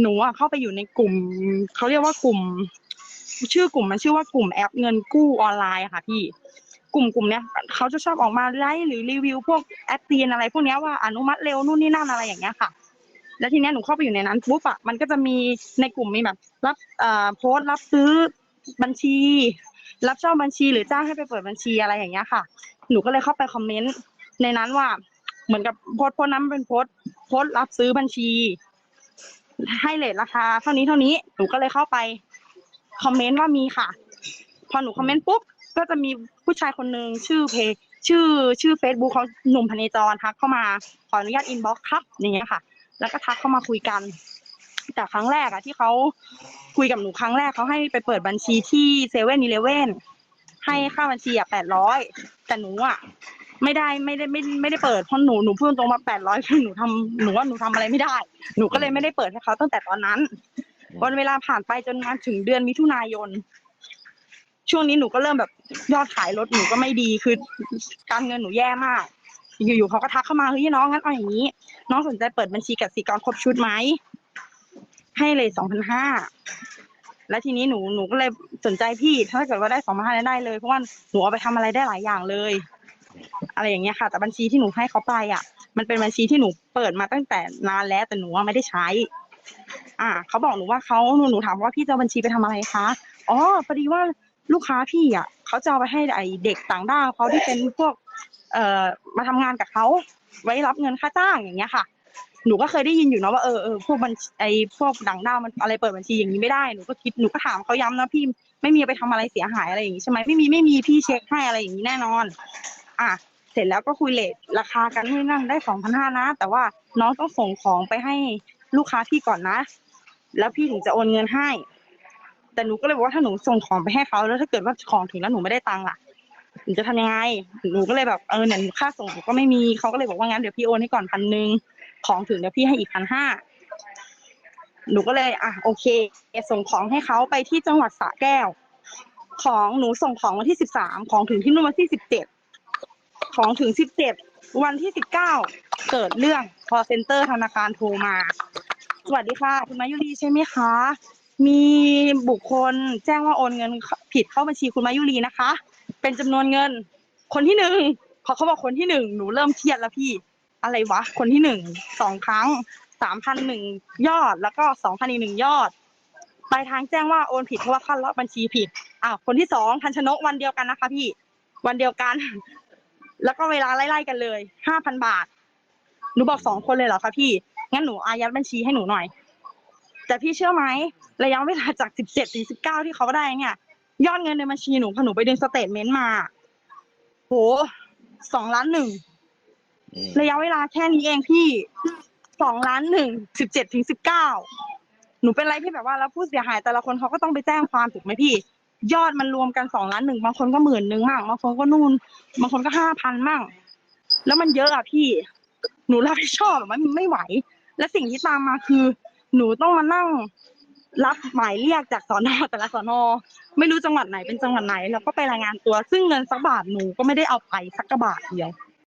หนูอะเข้าไปอยู่ในกลุ่มเขาเรียกว่ากลุ่ม ชื่อกลุ่มมันชื่อว่ากลุ่มแอปเงินกู้ออนไลน์ค่ะพี่กลุ่มกลุ่มเนี้ยเขาจะชอบออกมาไลฟ์หรือรีวิวพวกแอปตีนอะไรพวกเนี้ยว่าอนุมัติเร็วนู่นนี่นั่นอะไรอย่างเงี้ยค่ะ แล้วทีเนี้ยหนูเข้าไปอยู่ในนั้นปุ๊บอะมันก็จะมีในกลุ่มมีแบบ รับเอ่อโพสต์รับซื้อบัญชี รับเช่าบัญชีหรือจ้างให้ไปเปิดบัญชีอะไรอย่างเงี้ยค่ะ หนูก็เลยเข้าไปคอมเมนต์ในนั้นว่าเหมือนกับโพสต์โพสต์นั้นเป็นโพสต์โพสต์รับซื้อบัญชี ให้เลทราคาเท่านี้เท่านี้หนูก็เลยเข้าไปคอมเมนต์ว่ามีค่ะ พอหนูคอมเมนต์ปุ๊บก็จะมีผู้ชายคนหนึ่งชื่อเพชื่อชื่อเฟซบุ๊กเขาหนุ่มพเนจรทักเข้ามาขออนุญาตอินบ็อกซ์ครับอย่างเงี้ยค่ะ แล้วก็ทักเข้ามาคุยกันแต่ครั้งแรกอะที่เขาคุยกับหนูครั้งแรกเขาให้ไปเปิดบัญชีที่เซเว่นอีเลเว่นให้ค่าบัญชีอะแปดร้อยแต่หนูอะ ไม่ได้ไม่ได้ไม่ไม่ได้เปิดเพราะหนูหนูพูดตรงมาแปดร้อยคือหนูทำหนูว่าหนูทำอะไรไม่ได้ หนูก็เลยไม่ได้เปิดให้เขาตั้งแต่ตอนนั้นวันเวลาผ่านไปจนมาถึงเดือนมิถุนายน ช่วงนี้หนูก็เริ่มแบบยอดขายรถหนูก็ไม่ดีคือการเงินหนูแย่มาก อยู่ๆเขาก็ทักเข้ามาเฮ้ยน้องงั้นเอาอย่างนี้ น้องสนใจเปิดบัญชีกสิกรครบชุดไหมให้เลยสองพันห้าแล้วทีนี้หนูหนูก็เลยสนใจพี่ ถ้าเกิดว่าได้สองพันห้าได้เลยเพราะว่าหนูเอาไปทำอะไรได้หลายอย่างเลย อะไรอย่างเงี้ยค่ะ แต่บัญชีที่หนูให้เขาไปอะ มันเป็นบัญชีที่หนูเปิดมาตั้งแต่นานแล้วแต่หนูว่าไม่ได้ใช้ อ่าเขาบอกหนูว่าเขาหนูหนูถามว่าพี่จะเอาบัญชีไปทำอะไรคะอ๋อพอดีว่าลูกค้าพี่อะเขาจะเอาไปให้ไอเด็กต่างด้าวเขาที่เป็นพวก เอ่อมาทำงานกับเขาไว้รับเงินค่าจ้างอย่างเงี้ยค่ะ หนูก็เคยได้ยินอยู่นะว่าเออเออพวกบัญชีไอพวกดังด้าวมันอะไรเปิดบัญชีอย่างนี้ไม่ได้หนูก็คิดหนูก็ถามเขาย้ำนะพี่ไม่มีเอาไปทำอะไรเสียหายอะไรอย่างงี้ใช่ไหมไม่มีไม่มีพี่เช็คให้อะไรอย่างนี้แน่นอน อะ ร็จแล้วก็คุยเลทราคากันที่นั่นได้สองพันห้านะ แต่ว่าน้องต้องส่งของไปให้ลูกค้าพี่ก่อนนะ แล้วพี่ถึงจะโอนเงินให้ แต่หนูก็เลยบอกว่าถ้าหนูส่งของไปให้เขาแล้วถ้าเกิดว่าของถึงแล้วหนูไม่ได้ตังค์ล่ะหนูจะทำยังไง หนูก็เลยแบบเออเนี่ยค่าส่งหนูก็ไม่มีเขาก็เลยบอกว่างั้นเดี๋ยวพี่โอนให้ก่อนพันหนึ่งของถึงเดี๋ยวพี่ให้อีกพันห้าหนูก็เลยอะโอเคส่งของให้เขาไปที่จังหวัดสระแก้ว ของหนูส่งของวันที่สิบสามของถึงที่นู่นวันที่สิบเจ็ด ของถึงสิบเจ็ดวันที่สิบเก้าเกิดเรื่อง call center ธนาคารโทรมา สวัสดีค่ะ คุณมายุรีใช่ไหมคะ มีบุคคลแจ้งว่าโอนเงินผิดเข้าบัญชีคุณมายุรีนะคะ เป็นจำนวนเงิน คนที่หนึ่งพอเขาบอกคนที่หนึ่งหนูเริ่มเครียดแล้วพี่ อะไรวะ คนที่หนึ่งสองครั้งสามพันหนึ่งยอดแล้วก็สองพันอีกหนึ่งยอดปลายทางแจ้งว่าโอนผิดเพราะว่าขั้นเลาะบัญชีผิดอ้าวคนที่สองทันชนกวันเดียวกันนะคะ พี่ วันเดียวกัน แล้วก็เวลาไล่ๆกันเลยห้าพันบาทหนูบอกสองคนเลยเหรอคะพี่งั้นหนูอายัดบัญชีให้หนูหน่อย แต่พี่เชื่อไหมระยะเวลาจากสิบเจ็ดถึงสิบเก้าที่เขาได้เนี่ย ยอดเงินในบัญชีหนูพอหนูไปดึงสเตทเมนต์มาโหสองล้านหนึ่งระยะเวลาแค่นี้เองพี่สองล้านหนึ่งสิบเจ็ดถึงสิบเก้าหนูเป็นอะไรที่แบบว่าแล้วผู้เสียหายแต่ละคนเขาก็ต้องไปแจ้งความถูกไหมพี่ ยอดมันรวมกันสองล้านหนึ่งบางคนก็หมื่นหนึ่งมั่งบางคนก็นู่นบางคนก็ห้าพันมั่ง แล้วมันเยอะอะพี่ หนูรับผิดชอบแบบมันไม่ไหว และสิ่งที่ตามมาคือ หนูต้องมานั่งรับหมายเรียกจากสอนอแต่ละสอนอไม่รู้จังหวัดไหนเป็นจังหวัดไหน แล้วก็ไปรายงานตัว ซึ่งเงินสักบาทหนูก็ไม่ได้เอาไปสักกระบาทเดียว